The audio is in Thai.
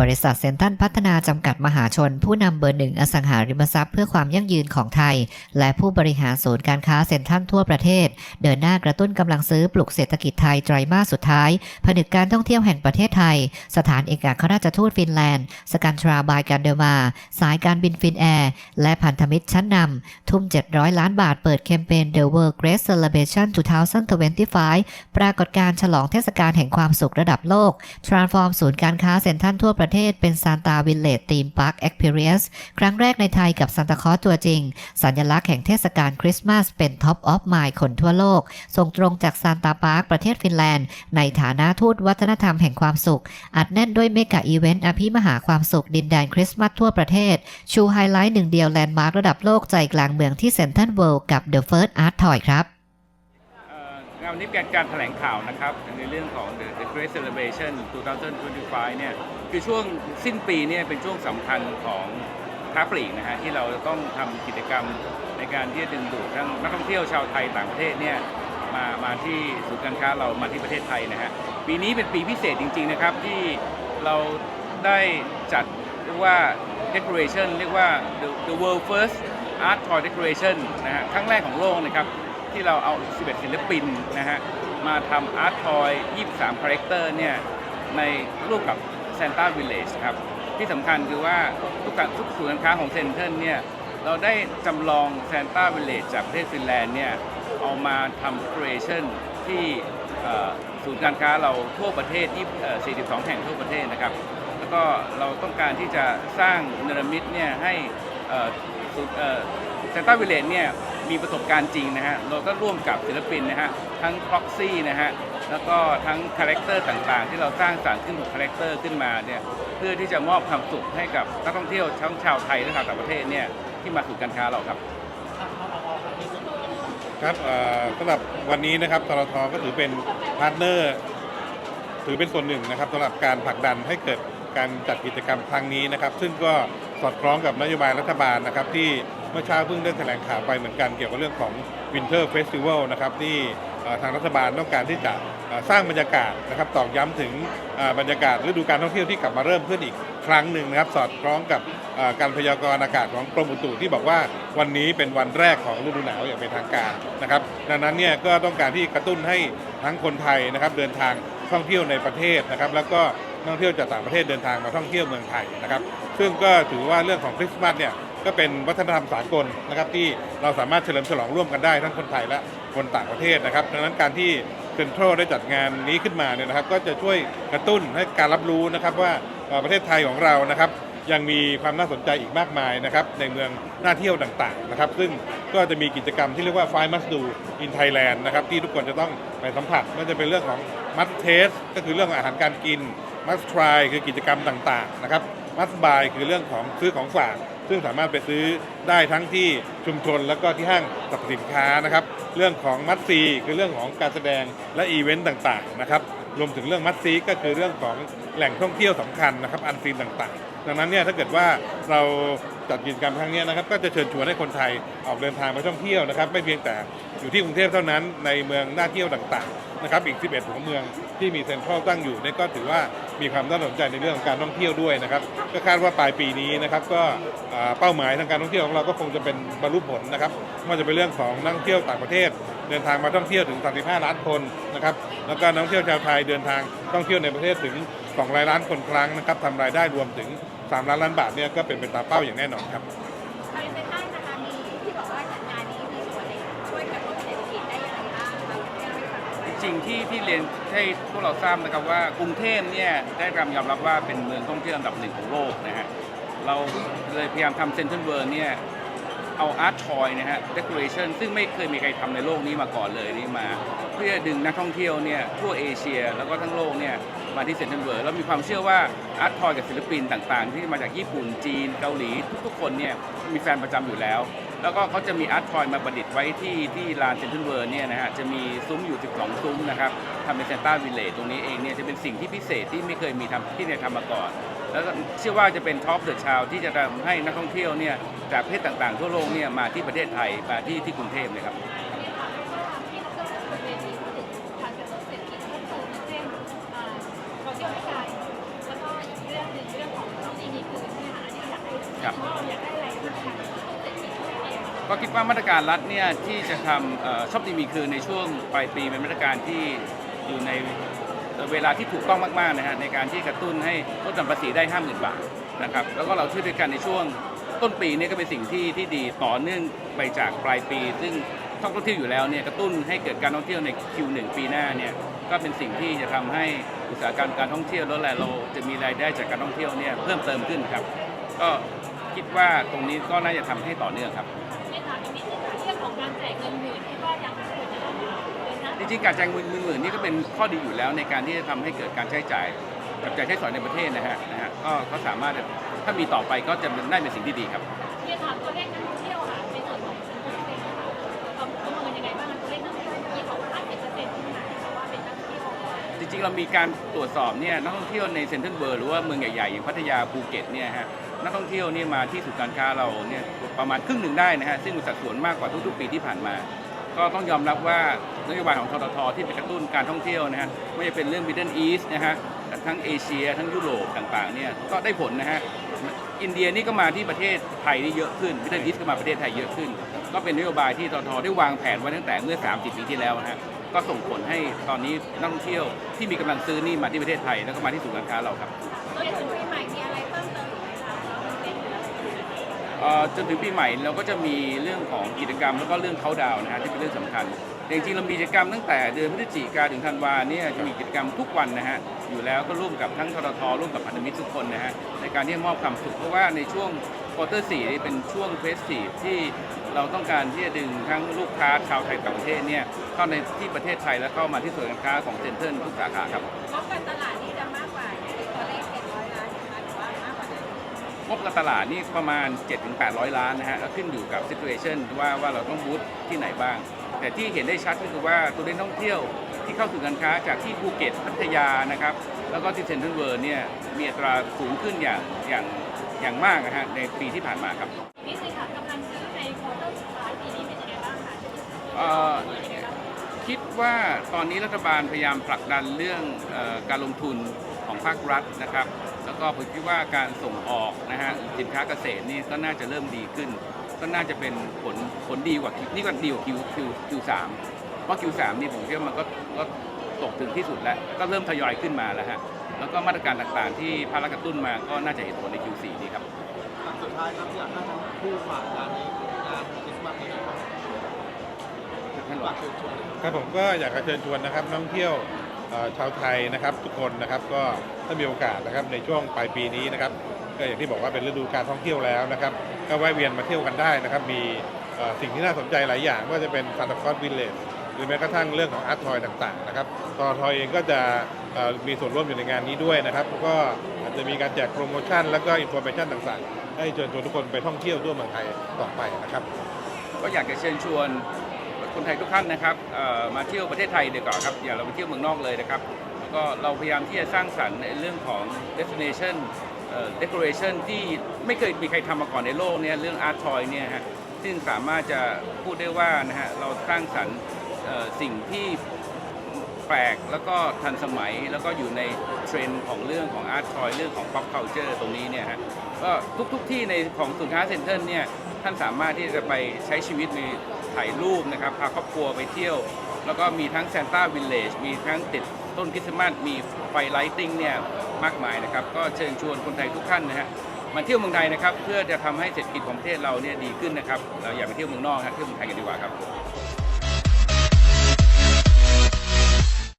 บริษัทเซ็นทรัลพัฒนาจำกัดมหาชน ผู้นำเบอร์หนึ่งอสังหาริมทรัพย์เพื่อความยั่งยืนของไทย และผู้บริหารศูนย์การค้าเซ็นทรัลทั่วประเทศ เดินหน้ากระตุ้นกำลังซื้อปลุกเศรษฐกิจไทยไตรมาสสุดท้าย ผนึกการท่องเที่ยวแห่งประเทศไทย สถานเอกอัครราชทูตฟินแลนด์ สกันทราบายการเดมา สายการบินฟินแอร์ และพันธมิตรชั้นนำทุ่ม 700 ล้านบาทเปิดแคมเปญ The World Great Celebration 2025 ปรากฏการ์ฉลองเทศกาลแห่งความสุขระดับโลก Transform ศูนย์การค้าเซ็นทรัลทั่วประเทศเป็นซานตาวิลเลจทีมพาร์คเอ็กเพรียสครั้งแรกในไทยกับซานตาคอสตัวจริง สัญลักษณ์แห่งเทศกาลคริสต์มาสเป็นท็อปออฟมายคนทั่วโลก ส่งตรงจากซานตาพาร์คประเทศฟินแลนด์ ในฐานะทูตวัฒนธรรมแห่งความสุข อัดแน่นด้วยเมกะอีเวนต์อภิมหาความสุขดินแดนคริสต์มาสทั่วประเทศ ชูไฮไลท์หนึ่งเดียวแลนด์มาร์คระดับโลกใจกลางเมืองที่เซ็นทรัลเวิลด์กับ The First Art Toy ครับเอ่องาน วันนี้เป็นการแถลงข่าวนะครับ ในเรื่องของ The, The Great Celebration 2025 เนี่ย คือช่วงสิ้นปีเนี่ยเป็นช่วงสำคัญของค้าปลีกนะฮะที่เราจะต้องทำกิจกรรมในการที่จะดึงดูดทั้งนักท่องเที่ยวชาวไทยต่างประเทศเนี่ยมามาที่ศูนย์การค้าเรามาที่ประเทศไทยนะฮะปีนี้เป็นปีพิเศษจริง ๆนะครับที่เราได้จัดเรียกว่า decoration เรียกว่า the, the world first art toy decoration นะฮะครั้งแรกของโลกนะครับ ที่เราเอา 11 ศิลปินนะฮะ มาทำอาร์ตทอย 23 คาแรคเตอร์เนี่ย ในร่วมกับ Santa Village ครับ ที่สำคัญคือว่าทุกการทุกศูนย์การค้าของเซนเท r เนี่ย เราได้จำลอง Santa Village จากประเทศฟินแลนด์เนี่ย เอามาทำ creation ที่ศูนย์การค้าเราทั่วประเทศที่42 แห่งทั่วประเทศนะครับ แล้วก็เราต้องการที่จะสร้างเนรมิตเนี่ยให้ศูนย์ ซนต้าวิลเลจเนี่ยมีประสบการณ์จริงนะฮะ เราก็ร่วมกับศิลปินนะฮะ ทั้งพ็อกซี่นะฮะ แล้วก็ทั้งคาแรคเตอร์ต่างๆ ที่เราสร้างสรรค์ขึ้นคาแรคเตอร์ขึ้นมาเนี่ย เพื่อที่จะมอบความสุขให้กับนักท่องเที่ยวทั้งชาวไทยและชาวต่างประเทศเนี่ยที่มาสู่การค้าเราครับ ครับเอ่อสำหรับวันนี้นะครับทรทก็ถือเป็นพาร์ทเนอร์ ถือเป็นส่วนหนึ่งนะครับสำหรับการผลักดันให้เกิดการจัดกิจกรรมครั้งนี้นะครับ ซึ่งก็สอดคล้องกับนโยบายรัฐบาลนะครับที่ มื่อเช้าเพิ่งได้แถลงข่าวไปเหมือนกันเกี่ยวกับเรื่องของ Winter Festival นะครับที่ทางรัฐบาลต้องการที่จะสร้างบรรยากาศนะครับตอกย้ำถึงบรรยากาศฤดูการท่องเที่ยวที่กลับมาเริ่มขึ้นอีกครั้งหนึ่งนะครับ สอดคล้องกับการพยากรณ์อากาศของกรมอุตุที่บอกว่าวันนี้เป็นวันแรกของฤดูหนาวอย่างเป็นทางการนะครับ ดังนั้นเนี่ยก็ต้องการที่กระตุ้นให้ทั้งคนไทยนะครับเดินทางท่องเที่ยวในประเทศนะครับ แล้วก็นักท่องเที่ยวจากต่างประเทศเดินทางมาท่องเที่ยวเมืองไทยนะครับ ซึ่งก็ถือว่าเรื่องของคริสต์มาสเนี่ยก็เป็นวัฒนธรรมสากลนะครับที่เราสามารถเฉลิมฉลองร่วมกันได้ทั้งคนไทยและคนต่างประเทศนะครับ ดังนั้นการที่เซ็นทรัลได้จัดงานนี้ขึ้นมาเนี่ยนะครับ ก็จะช่วยกระตุ้นให้การรับรู้นะครับว่าประเทศไทยของเรานะครับ ยังมีความน่าสนใจอีกมากมายนะครับในเมืองน่าเที่ยวต่างๆนะครับ ซึ่งก็จะมีกิจกรรมที่เรียกว่า Five Must Do in Thailand นะครับที่ทุกคนจะต้องไปสัมผัสไม่ว่าจะเป็นเรื่องของ Must Taste ก็คือเรื่องอาหารการกิน Must Try คือกิจกรรมต่างๆนะครับ Must Buy คือเรื่องของซื้อของฝาก ซึ่งสามารถไปซื้อได้ทั้งที่ชุมชนแล้วก็ที่ห้างสรรพสินค้านะครับ เรื่องของมัดซีคือเรื่องของการแสดงและอีเวนต์ต่างๆนะครับ รวมถึงเรื่องมัดซีก็คือเรื่องของแหล่งท่องเที่ยวสำคัญนะครับอันซีนต่างๆ ดังนั้นเนี่ยถ้าเกิดว่าเราจัดกิจกรรมครั้งนี้นะครับก็จะเชิญชวนให้คนไทยออกเดินทางไปท่องเที่ยวนะครับ ไม่เพียงแต่อยู่ที่กรุงเทพเท่านั้นในเมืองน่าเที่ยวต่างๆนะครับอีก 11 หัวเมืองที่มีเซ็นทรัลตั้งอยู่นี่ก็ถือว่ามีความน่าสนใจในเรื่องของการท่องเที่ยวด้วยนะครับก็คาดว่าปลายปีนี้นะครับก็เป้าหมายทางการท่องเที่ยวของเราก็คงจะเป็นบรรลุผลนะครับไม่ว่าจะเป็นเรื่องของนักท่องเที่ยวต่างประเทศ เดินทางมาท่องเที่ยวถึง 35 ล้านคน นะครับ แล้วก็นักท่องเที่ยวชาวไทยเดินทางท่องเที่ยวในประเทศถึง2ล้านคนครั้งนะครับทำรายได้รวมถึง 3 ล้านล้านบาทเนี่ยก็เป็นไปตามเป้าอย่างแน่นอนครับภายในใต้นะคะมีที่บอกว่าจัดงานนี้มีส่วนในช่วยกระตุ้นเศรษฐกิจได้ยังไงบ้างคะเล่งหน่อยจริงๆที่ที่เรียนให้พวกเราทราบนะครับว่ากรุงเทพเนี่ยได้รับยอมรับว่าเป็นเมืองท่องเที่ยวอันดับหนึ่งของโลกนะฮะเราเลยพยายามทำเซ็นทรัลเวิร์เนี่ย เอาอาร์ตทอยนะฮะเด o อเรชันซึ่งไม่เคยมีใครทำในโลกนี้มาก่อนเลยนี่มา เพื่อดึงนักท่องเที่ยวเนี่ยทั่วเอเชียแล้วก็ทั้งโลกเนี่ยมาที่เซ็นทรัลเวิร์แล้วมีความเชื่อว่าอาร์ตทอยกับศิลปินต่างๆ ที่มาจากญี่ปุ่นจีนเกาหลีทุกๆคนเนี่ยมีแฟนประจำอยู่แล้ว แล้วก็เขาจะมีอาร์ตทอยมาประดิษฐ์ไว้ที่ที่ลานเซ็นทรัลเวิร์เนี่ยนะฮะจะมีซุ้มอยู่ 12 ซุ้มนะครับทำเป็นเซนต้าวิลเลจตรงนี้เองเนี่ยจะเป็นสิ่งที่พิเศษที่ไม่เคยมีทำที่เนี่ยทำมาก่อน แล้วก็เชื่อว่าจะเป็นท็อปเดอะชาวที่จะทำให้นักท่องเที่ยวเนี่ยจากประเทศต่างๆ ทั่วโลกเนี่ยมาที่ประเทศไทยมาที่ที่กรุงเทพเลยครับ ครับ ก็คิดว่ามาตรการรัฐเนี่ยที่จะทำเอ่อชดีมีคืนในช่วงปลายปีเป็นมาตรการที่อยู่ใน เวลาที่ถูกต้องมากๆนะฮะในการที่กระตุ้นให้ลดหย่อนภาษีได้ 50,000 บาทนะครับแล้วก็เราช่วยด้วยกันในช่วงต้นปีนี่ก็เป็นสิ่งที่ที่ดีต่อเนื่องไปจากปลายปี ซึ่งท่องเที่ยวอยู่แล้วเนี่ยกระตุ้นให้เกิดการท่องเที่ยวใน Q1 ปีหน้าเนี่ยก็เป็นสิ่งที่จะทำให้อุตสาหกรรมการท่องเที่ยวแล้วแลเราจะมีรายได้จากการท่องเที่ยวเนี่ยเพิ่มเติมขึ้นครับ ก็คิดว่าตรงนี้ก็น่าจะทำให้ต่อเนื่องครับ จริงๆการแจกเงินหมื่นๆนี่ก็เป็นข้อดีอยู่แล้วในการที่จะทำให้เกิดการใช้จ่ายจับจ่ายใช้สอยในประเทศนะฮะนะฮะก็เขาสามารถถ้ามีต่อไปก็จะได้เป็นสิ่งที่ดีครับ เรียนถามตัวเลขนักท่องเที่ยวค่ะในส่วนของคนที่เป็นค่ะประเมินยังไงบ้างคะตัวเลขนักท่องเที่ยวที่ของพันเจ็ดเปอร์เซ็นต์ที่ไหนคะว่าเป็นนักท่องเที่ยวจริงๆเรามีการตรวจสอบเนี่ยนักท่องเที่ยวในเซ็นทรัลเวิร์หรือว่าเมืองใหญ่ๆอย่างพัทยาภูเก็ตเนี่ยฮะนักท่องเที่ยวเนี่ยมาที่ศูนย์การค้าเราเนี่ยประมาณครึ่งหนึ่งได้นะฮะซึ่งสัดส่วนมากกว่าทุกๆปีที่ผ่านมา ก็ต้องยอมรับว่านโยบายของทททที่ไปกระตุ้นการท่องเที่ยวนะฮะไม่ว่าจะเป็นเรื่อง Middle East นะฮะทั้งเอเชีย ทั้งยุโรปต่างๆเนี่ยก็ได้ผลนะฮะอินเดียนี่ก็มาที่ประเทศไทยนี่เยอะขึ้น Middle East ก็มาประเทศไทยเยอะขึ้น ก็เป็นนโยบายที่ทททได้วางแผนไว้ตั้งแต่เมื่อ 30 ปีที่แล้วนะฮะก็ส่งผลให้ตอนนี้นักท่องเที่ยวที่มีกำลังซื้อนี่มาที่ประเทศไทยแล้วก็มาที่ศูนย์การค้าเราครับ จนถึงปีใหม่เราก็จะมีเรื่องของกิจกรรมแล้วก็เรื่องเขาดาวนะฮะที่เป็นเรื่องสำคัญแต่จริงๆเรามีกิจกรรมตั้งแต่เดือนพฤศจิกาถึงธันวาเนี่ยจะมีกิจกรรมทุกวันนะฮะอยู่แล้วก็ร่วมกับทั้งทททร่วมกับพันธมิตรทุกคนนะฮะในการที่มอบความสุขเพราะว่าในช่วงควอเตอร์สี่นี่เป็นช่วงเฟสทีฟที่เราต้องการที่จะดึงทั้งลูกค้าชาวไทยต่างประเทศเนี่ยเข้าในที่ประเทศไทยแล้วเข้ามาที่ศูนการค้าของเซ็นเตอร์ทุกสาขาครับ งบการตลาดนี่ประมาณ 7-800 ล้านนะฮะก็ขึ้นอยู่กับ situation ว่าว่าเราต้องบูธที่ไหนบ้าง แต่ที่เห็นได้ชัดก็คือว่าตัวเลขท่องเที่ยวที่เข้าสู่การค้าจากที่ภูเก็ตพัทยานะครับ แล้วก็ที่เซ็นทรัลเวิร์เนี่ยมีอัตราสูงขึ้นอย่างอย่างอย่างมากนะฮะในปีที่ผ่านมาครับนี่สิค่ะกำลังซื้อในควอเตอร์สุดท้ายปีนี้เป็นยังไงบ้างคะเอ่อ คิดว่าตอนนี้รัฐบาลพยายามผลักดันเรื่องออการลงทุนของภาครัฐนะครับ แล้วก็ผมคิดว่าการส่งออกนะฮะสินค้าเกษตรนี่ก็น่าจะเริ่มดีขึ้น ก็น่าจะเป็นผลผลดีกว่านี่ก็ดีกว่า Q Q Q3 เพราะ Q3 นี่ผมคิดว่ามันก็ก็ตกถึงที่สุดแล้ว ก็เริ่มทยอยขึ้นมาแล้วฮะแล้วก็มาตรการต่างๆ ที่ภาครัฐกระตุ้นมาก็น่าจะเห็นผลใน Q4 นี้ครับสุดท้ายครับอยากให้ทั้งคู่ฝากงานนี้งานคริสต์มาสนี้นะครับ ท่านรอฝาครับครับผมก็อยากจะเชิญชวนนะครับนักท่องเที่ยวชาวไทยนะครับทุกคนนะครับก็ถ้ามีโอกาสนะครับในช่วงปลายปีนี้นะครับก็อย่างที่บอกว่าเป็นฤดูการท่องเที่ยวแล้วนะครับก็แวะเวียนมาเที่ยวกันได้นะครับ มีสิ่งที่น่าสนใจหลายอย่างไม่ว่าจะเป็นซานตาคลอสวิลเลจหรือแม้กระทั่งเรื่องของอาร์ตทอยต่างๆนะครับตทอยเองก็จะมีส่วนร่วมอยู่ในงานนี้ด้วยนะครับแล้วก็อาจจะมีการแจกโปรโมชั่น แล้วก็อินโฟเมชั่นต่างๆ ให้เชิญชวนทุกคนไปท่องเที่ยวทั่วเมืองไทยต่อไปนะครับ ก็อยากจะเชิญชวน คนไทยทุกท่านนะครับมาเที่ยวประเทศไทยดีกว่าครับอย่าเราไปเที่ยวเมืองนอกเลยนะครับแล้วก็เราพยายามที่จะสร้างสรรค์ในเรื่องของ destination เอ่อ decoration ที่ไม่เคยมีใครทำมาก่อนในโลกเนี่ยเรื่อง art toy เนี่ยฮะซึ่งสามารถจะพูดได้ว่านะฮะเราสร้างสรรค์สิ่งที่แปลกแล้วก็ทันสมัยแล้วก็อยู่ในเทรนด์ของเรื่องของ art toy เรื่องของ pop culture ตรงนี้เนี่ยฮะก็ทุกๆที่ในของศูนย์ค้าเซ็นเตอร์เนี่ยท่านสามารถที่จะไปใช้ชีวิตมี ถ่ายรูปนะครับพาครอบครัวไปเที่ยว แล้วก็มีทั้งซานต้าวิลเลจมีทั้งติดต้นคริสต์มาสมีไฟไลติ้งเนี่ยมากมายนะครับ ก็เชิญชวนคนไทยทุกท่านนะฮะมาเที่ยวเมืองไทยนะครับ เพื่อจะทำให้เศรษฐกิจของประเทศเราเนี่ยดีขึ้นนะครับ เราอย่าไปเที่ยวเมืองนอกนะเที่ยวเมืองไทยกันดีกว่าครับ